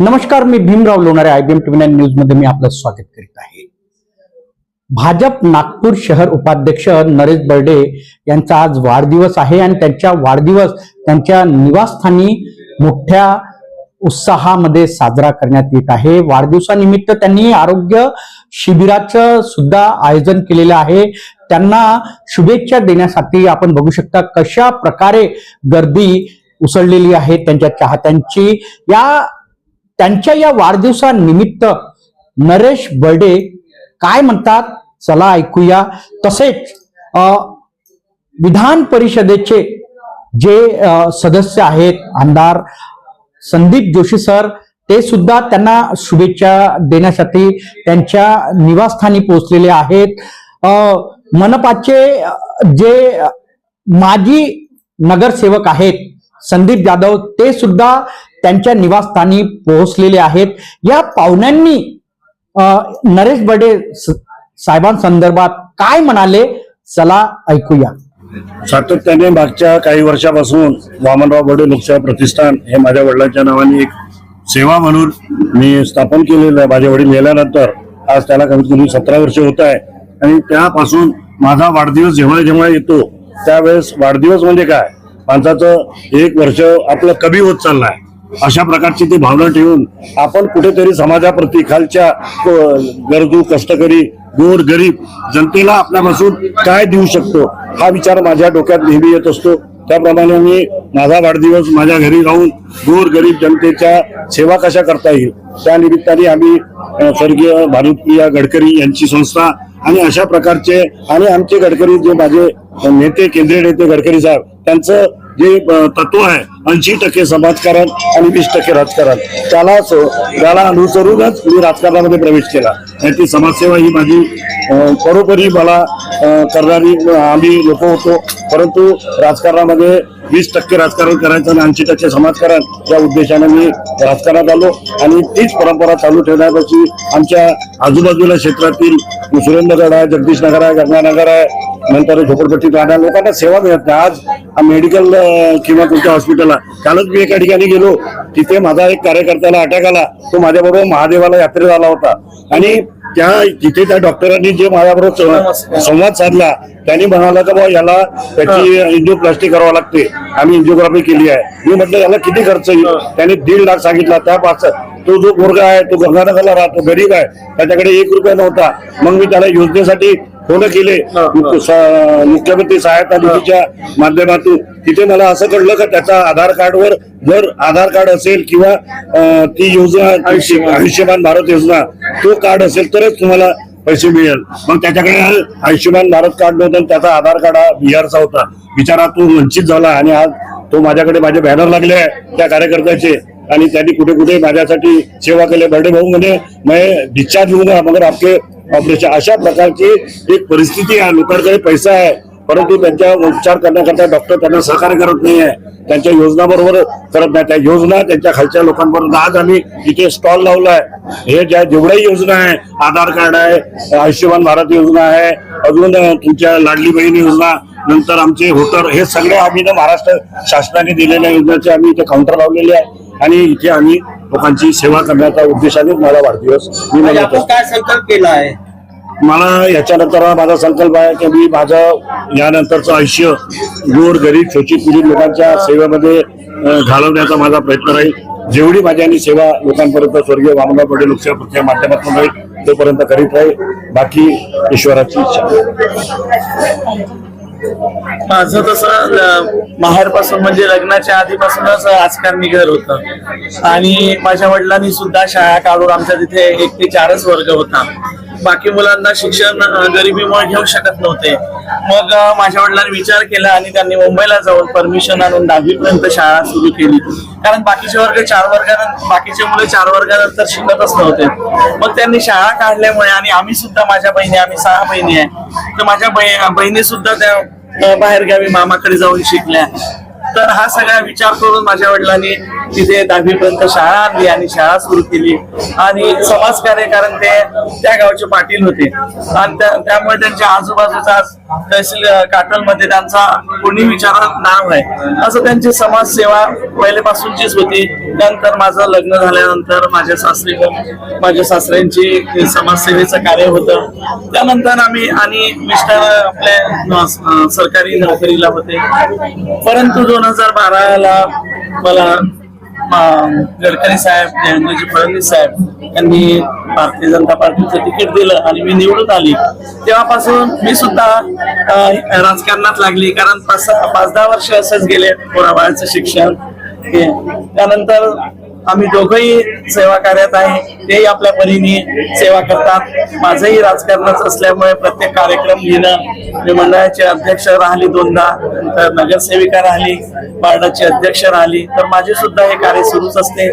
नमस्कार मी Bhimrao Lonare M TV nine न्यूजमध्ये मी आपलं स्वागत करीत आहे. भाजप नागपूर शहर उपाध्यक्ष नरेश बर्डे यांचा आज वाढदिवस आहे आणि त्यांच्या वाढदिवस त्यांच्या निवासस्थानी मोठ्या उत्साहामध्ये साजरा करण्यात येत आहे. वाढदिवसानिमित्त त्यांनी आरोग्य शिबिराचं सुद्धा आयोजन केलेलं आहे. त्यांना शुभेच्छा देण्यासाठी आपण बघू शकता कशा प्रकारे गर्दी उसळलेली आहे त्यांच्या चाहत्यांची. या त्यांच्या या वाढदिवसानिमित्त नरेश बर्डे काय म्हणतात? चला ऐकूया. तसेच विधान परिषदेचे जे सदस्य आहेत आमदार संदीप जोशी सर ते सुद्धा त्यांना शुभेच्छा देण्यासाठी त्यांच्या निवासस्थानी पोहोचलेले आहेत. मनपाचे जे माजी नगरसेवक आहेत संदीप जाधव ते सुद्धा त्यांच्या निवासस्थानी पोहोचलेले आहेत. या पाहुण्यांनी नरेश बडे साहेबांसंदर्भात काय म्हणाले? चला ऐकूया. सातत्याने मागच्या काही वर्षापासून वामनराव बडे लोकसेवा प्रतिष्ठान हे माझ्या वडिलांच्या नावाने एक सेवा म्हणून मी स्थापन केलेलं आहे. माझे वडील गेल्यानंतर आज त्याला कमीत कमी सतरा वर्ष होत आहे. आणि त्यापासून माझा वाढदिवस जेव्हा जेव्हा येतो त्यावेळेस वाढदिवस म्हणजे काय? माणसाचं एक वर्ष आपलं कमी होत चाललंय. अशा प्रकारची ती भावना ठेवून आपण कुठेतरी समाजाप्रती खालच्या गरजू कष्टकरी गोर गरीब जनतेला आपल्यापासून काय देऊ शकतो हा विचार माझ्या डोक्यात नेहमी येत असतो. त्याप्रमाणे मी माझा वाढदिवस माझ्या घरी राहून गोर गरीब जनतेच्या सेवा कशा करता येईल त्या निमित्ताने आम्ही स्वर्गीय भारतप्रिया गडकरी यांची संस्था आणि अशा प्रकारचे आणि आमचे गडकरी जे माझे नेते केंद्रीय नेते गडकरी साहेब त्यांचं जे तत्व आहे ऐंशी टक्के समाजकारण आणि वीस टक्के राजकारण त्याला त्याला अनुसरूनच मी राजकारणामध्ये प्रवेश केला. आणि ती समाजसेवा ही माझी खरोखरी मला करणारी आम्ही लोक होतो. परंतु राजकारणामध्ये वीस टक्के राजकारण करायचं आणि ऐंशी टक्के समाजकारण या उद्देशाने मी राजकारणात आलो. आणि तीच परंपरा चालू ठेवण्यापासून आमच्या आजूबाजूला क्षेत्रातील सुरेंद्रगड आहे जगदीश नगर आहे गंगानगर आहे नंतर झोपडपट्टीत राहणाऱ्या लोकांना सेवा मिळत नाही. आज मेडिकल किंवा कोणत्या हॉस्पिटलला कालच मी एका ठिकाणी गेलो. तिथे माझा एक कार्यकर्त्याला अटॅक आला. तो माझ्याबरोबर महादेवाला यात्रेत आला होता. आणि त्या तिथे त्या डॉक्टरांनी जे माझ्याबरोबर संवाद- संवाद साधला त्यांनी म्हणाला का बाबा याला त्याची एन्जिओप्लास्टी करावं लागते. आम्ही एन्जिओग्राफी केली आहे. मी म्हटलं याला किती खर्च येईल? त्याने दीड लाख सांगितला. त्या पाच तो जो मुलगा आहे तो गंगानगरला राहतो गरीब आहे. त्याच्याकडे एक रुपया नव्हता. मग मी त्याला योजनेसाठी फोन केले. मुख्यमंत्री सहायता निधीच्या माध्यमातून. तिथे मला असं कळलं का त्याचा आधार कार्डवर जर आधार कार्ड असेल किंवा ती योजना आयुष्यमान. भारत योजना तो कार्ड असेल तरच तुम्हाला पैसे मिळेल. मग त्याच्याकडे आयुष्यमान भारत कार्ड नव्हतं त्याचा आधार कार्ड हा बिहारचा होता. बिचारा तो वंचित झाला आणि आज तो माझ्याकडे माझे बॅनर लागले आहे त्या कार्यकर्त्याचे. आणि त्यांनी कुठे कुठे माझ्यासाठी सेवा केली. बर्डे भाऊ म्हणे मैं डिस्चार्ज होऊंगा मगर आपके ऑपरेशन अशा प्रकारची एक परिस्थिती आहे. लोकांकडे पैसा आहे परंतु त्यांच्या उपचार करण्याकरता डॉक्टर त्यांना सहकार्य करत नाही आहे त्यांच्या योजना बरोबर करत नाही. त्या योजना त्यांच्या खालच्या लोकांपर्यंत आज आम्ही इथे स्टॉल लावलाय. हे ज्या जेवढ्याही योजना आहे आधार कार्ड आहे आयुष्यमान भारत योजना आहे अजून तुमच्या लाडली बहीण योजना नंतर आमचे होटर हे सगळे आम्ही ना महाराष्ट्र शासनाने दिलेल्या योजनेचे आम्ही इथे काउंटर लावलेले आहे. आणि इथे आम्ही लोकांची सेवा करण्याच्या उद्देशाने मला वाढदिवस मी म्हणजे आपण काय संकल्प केला आहे? मला याच्यानंतर माझा संकल्प आहे की मी माझं यानंतरचं आयुष्य गोर गरीब शोषित पीडित लोकांच्या सेवेमध्ये घालवण्याचा माझा प्रयत्न राहील. जेवढी माझ्यानी सेवा लोकांपर्यंत स्वर्गीय वामनराव पटेल लोकसेवा माध्यमातून राहील तोपर्यंत करीत राहील. बाकी ईश्वराची इच्छा. माझं तसं माहेरपासून म्हणजे लग्नाच्या आधीपासूनच आजकाल घर होतं. आणि माझ्या वडिलांनी सुद्धा शाळा काढून आमच्या तिथे एक ते चारच वर्ग होता. बाकी मुलांना शिक्षण गरिबीमुळे घेऊ शकत नव्हते. मग माझ्या वडिलांनी विचार केला आणि त्यांनी मुंबईला जाऊन परमिशन आणून दहावीपर्यंत शाळा सुरू केली. कारण बाकीचे वर्ग चार वर्गानंतर बाकीचे मुलं चार वर्गानंतर शिकतच नव्हते. मग त्यांनी शाळा काढल्यामुळे आणि आम्ही सुद्धा माझ्या बहिणी आम्ही सहा बहिणी आहे. तर माझ्या बहिणी सुद्धा त्या बाहेरगावी मामाकडे जाऊन शिकल्या. तर हा सगळा विचार करून माझ्या वडिलांनी तिथे दहावीपर्यंत शाळा आणली आणि शाळा सुरू केली. आणि समाजकार्य कारण ते त्या गावचे पाटील होते. आणि त्यामुळे त्यांच्या आजूबाजूचा तहसील काटलमध्ये त्यांचा कोणी विचारात नाव आहे असं त्यांची समाजसेवा पहिल्यापासूनचीच होती. नंतर माझं लग्न झाल्यानंतर माझ्या सासरी माझ्या सासऱ्यांची समाजसेवेचं कार्य होतं. त्यानंतर आम्ही आणि मिस्टर आपले सरकारी नोकरीला होते. परंतु दोन हजार बाराला मला गडकरी साहेब देवेंद्रजी फडणवीस साहेब यांनी भारतीय जनता पार्टीचं तिकीट दिलं आणि मी निवडून आली. तेव्हापासून मी सुद्धा राजकारणात लागली कारण पाच पाच दहा वर्ष असंच गेले पोराबाळाचं शिक्षण. हे त्यानंतर आम्ही दोघंही सेवा कार्यात आहे तेही आपल्या परीने सेवा करतात. माझंही राजकारणाच असल्यामुळे प्रत्येक कार्यक्रम घेणं मी मंडळाचे अध्यक्ष राहिली दोनदा. त्यानंतर नगरसेविका राहिली बार्डाची अध्यक्ष राहिली तर माझे सुद्धा हे कार्य सुरूच असते.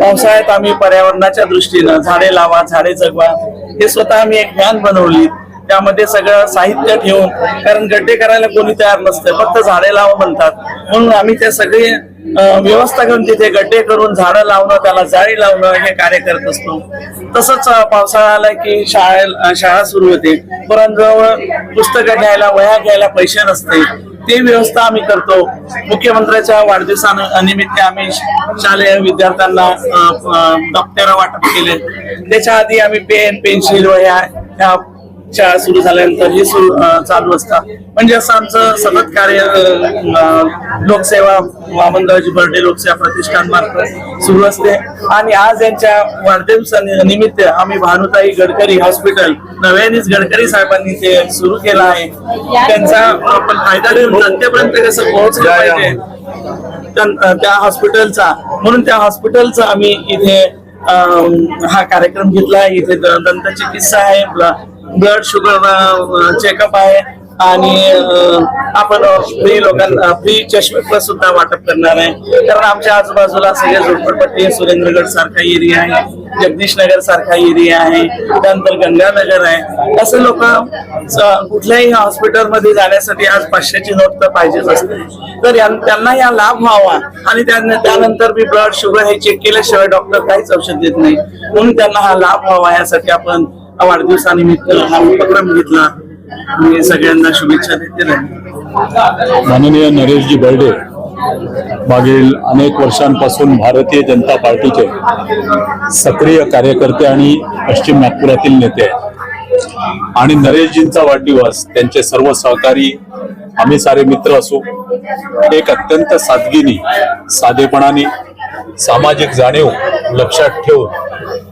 पावसाळ्यात आम्ही पर्यावरणाच्या दृष्टीनं झाडे लावा झाडे जगवा हे स्वतः आम्ही एक व्हॅन बनवली. त्यामध्ये सगळं साहित्य ठेवून कारण गड्डे करायला कोणी तयार नसतं फक्त झाडे लावा म्हणतात. म्हणून आम्ही ते सगळे व्यवस्था करून तिथे गड्डे करून झाडं लावणं त्याला जाळी लावणं हे कार्य करत असतो. तसंच पावसाळा आला की शाळा शाळा सुरू होते. पोरांजवळ पुस्तकं घ्यायला वह्या घ्यायला पैसे नसते. ते व्यवस्था आम्ही करतो. मुख्यमंत्र्याच्या वाढदिवसानिमित्त आम्ही शालेय विद्यार्थ्यांना डॉक्टर दप्तर वाटप केले. त्याच्या आधी आम्ही पेन पेन्सिल वह्या ह्या शाळा सुरू झाल्यानंतर हे चालू असतात म्हणजे असं आमचं सतत कार्य लोकसेवा वामनरावजी बर्डे लोकसेवा प्रतिष्ठान मार्फत सुरू असते. आणि आज यांच्या वाढदिवसानिमित्त आम्ही भानुताई गडकरी हॉस्पिटल नव्यानेच गडकरी साहेबांनी ते सुरू केलं आहे. त्यांचा आपण फायदा घेऊन जनतेपर्यंत कसं पोहोचलं पाहिजे. त्या त्या हॉस्पिटलचा. म्हणून त्या हॉस्पिटलचा आम्ही इथे हा कार्यक्रम घेतला इथे द- दंत चिकित्सा आहे ब्लड शुगर चेकअप आहे आणि uh, आपण uh, फ्री लोकांना uh, फ्री चष्मे सुद्धा वाटप करणार आहे. कारण आमच्या आजूबाजूला सगळे झोपडपट्टी आहे. सुरेंद्रगड सारखा एरिया आहे जगदीश नगर सारखा एरिया आहे त्यानंतर गंगानगर आहे. असं लोक कुठल्याही हॉस्पिटलमध्ये जाण्यासाठी आज पाचशेची नोट तर पाहिजेच असते. तर त्यांना या लाभ व्हावा आणि त्यानंतर मी ब्लड शुगर हे चेक केल्याशिवाय डॉक्टर काहीच औषध देत नाही. म्हणून त्यांना हा लाभ व्हावा यासाठी आपण वाढदिवसानिमित्त हा उपक्रम घेतला. मी सगळ्यांना शुभेच्छा देते राहील माननीय नरेशजी बर्डे मागील अनेक वर्षांपासून भारतीय जनता पार्टीचे सक्रिय कार्यकर्ते आणि पश्चिम नागपुरातील नेते आहेत. आणि नरेशजींचा वाढदिवस त्यांचे सर्व सहकारी आम्ही सारे मित्र असू एक अत्यंत सादगीनी साधेपणाने सामाजिक जाणीव लक्षात ठेवून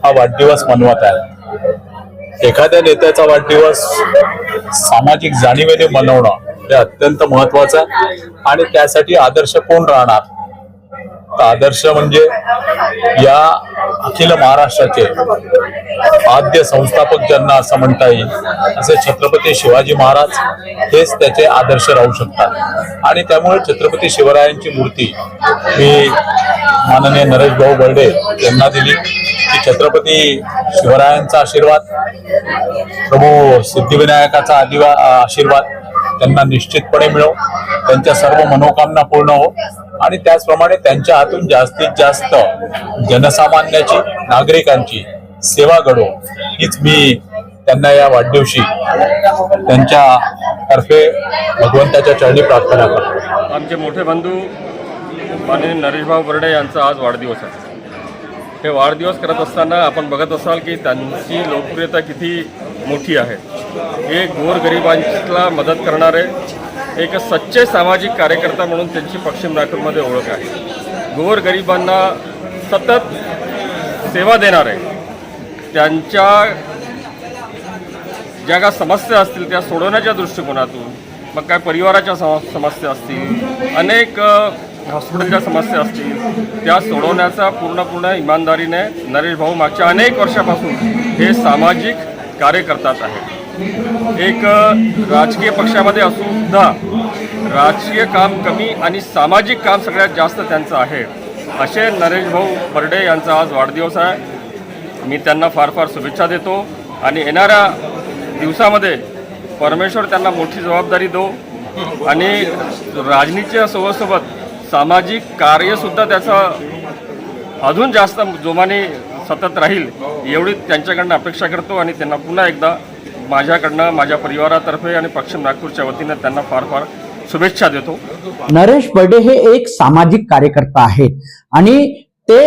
हा वाढदिवस मनवत आहे एखाद्या नेत्याचा वाढदिवस सामाजिक जाणीवेने मनवणं हे अत्यंत महत्वाचं आहे. आणि त्यासाठी आदर्श कोण राहणार? आदर्श म्हणजे या अखिल महाराष्ट्राचे आद्य संस्थापक ज्यांना असं म्हणता येईल असे छत्रपती शिवाजी महाराज हेच त्याचे आदर्श राहू शकतात. आणि त्यामुळे छत्रपती शिवरायांची मूर्ती मी माननीय नरेश भाऊ बर्डे यांना दिली की छत्रपती शिवरायांचा आशीर्वाद प्रभू सिद्धिविनायकाचा आदिवा आशीर्वाद त्यांना निश्चितपणे मिळो त्यांच्या सर्व मनोकामना पूर्ण हो. आणि त्याचप्रमाणे त्यांच्या हातून जास्तीत जास्त जनसामान्याची नागरिकांची सेवा घडो हीच मी त्यांना या वाढदिवशी त्यांच्या तर्फे भगवंताच्या चरणी प्रार्थना करतो. आमचे मोठे बंधू माननीय नरेशभाऊ बर्डे यांचा आज वाढदिवस आहे. हे वाढदिवस करत असताना आपण बघत असाल की त्यांची लोकप्रियता किती मोठी आहे. हे गोरगरिबांना मदत करणारे एक सच्चे सामाजिक कार्यकर्ता म्हणून त्यांची पश्चिम नागपूरमध्ये ओळख आहे. गोरगरिबांना सतत सेवा देणारे त्यांच्या ज्या काय समस्या असतील त्या सोडवण्याच्या दृष्टिकोनातून मग काय परिवाराच्या सम समस्या असतील अनेक हॉस्पिटलच्या समस्या असतील त्या सोडवण्याचा पूर्णपूर्ण इमानदारीने नरेश भाऊ मागच्या अनेक वर्षापासून हे सामाजिक कार्य करतात आहे एक राजकीय पक्षामध्ये असूनसुद्धा राजकीय काम कमी आणि सामाजिक काम सगळ्यात जास्त त्यांचं आहे. असे नरेश भाऊ बर्डे यांचा आज वाढदिवस आहे. मी त्यांना फार फार शुभेच्छा देतो आणि येणाऱ्या दिवसामध्ये परमेश्वर त्यांना मोठी जबाबदारी दो आणि राजनीतीच्या सोबतसोबत सामाजिक कार्यसुद्धा त्याचं अजून जास्त जोमाने सतत राहील एवढी त्यांच्याकडनं अपेक्षा करतो आणि त्यांना पुन्हा एकदा माझ्याकडनं माझ्या परिवारातर्फे आणि पश्चिम नागपूरच्या वतीनं त्यांना फार फार शुभेच्छा देतो. नरेश बर्डे हे एक सामाजिक कार्यकर्ता आहेत आणि ते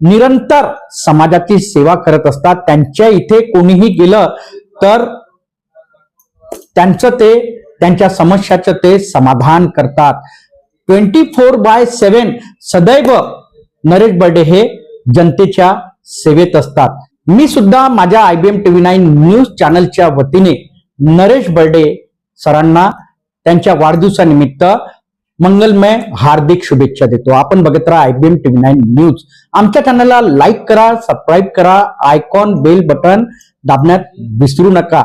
निरंतर समाजाची सेवा करत असतात. त्यांच्या इथे कोणीही गेलं तर त्यांचं ते त्यांच्या समस्याचं ते समाधान करतात. ट्वेंटी फोर बाय सेव्हन सदैव नरेश बर्डे हे जनतेच्या सेवेत असतात. मी सुद्धा माझ्या I IBM TV nine news चॅनलच्या वतीने नरेश बर्डे सरांना त्यांच्या वाढदिवसानिमित्त मंगलमय हार्दिक शुभेच्छा देतो. आपण बघत राहा आयबीएम टीव्ही नाईन न्यूज आमच्या चॅनलला लाईक करा सबस्क्राईब करा आयकॉन बेल बटन दाबण्यात विसरू नका.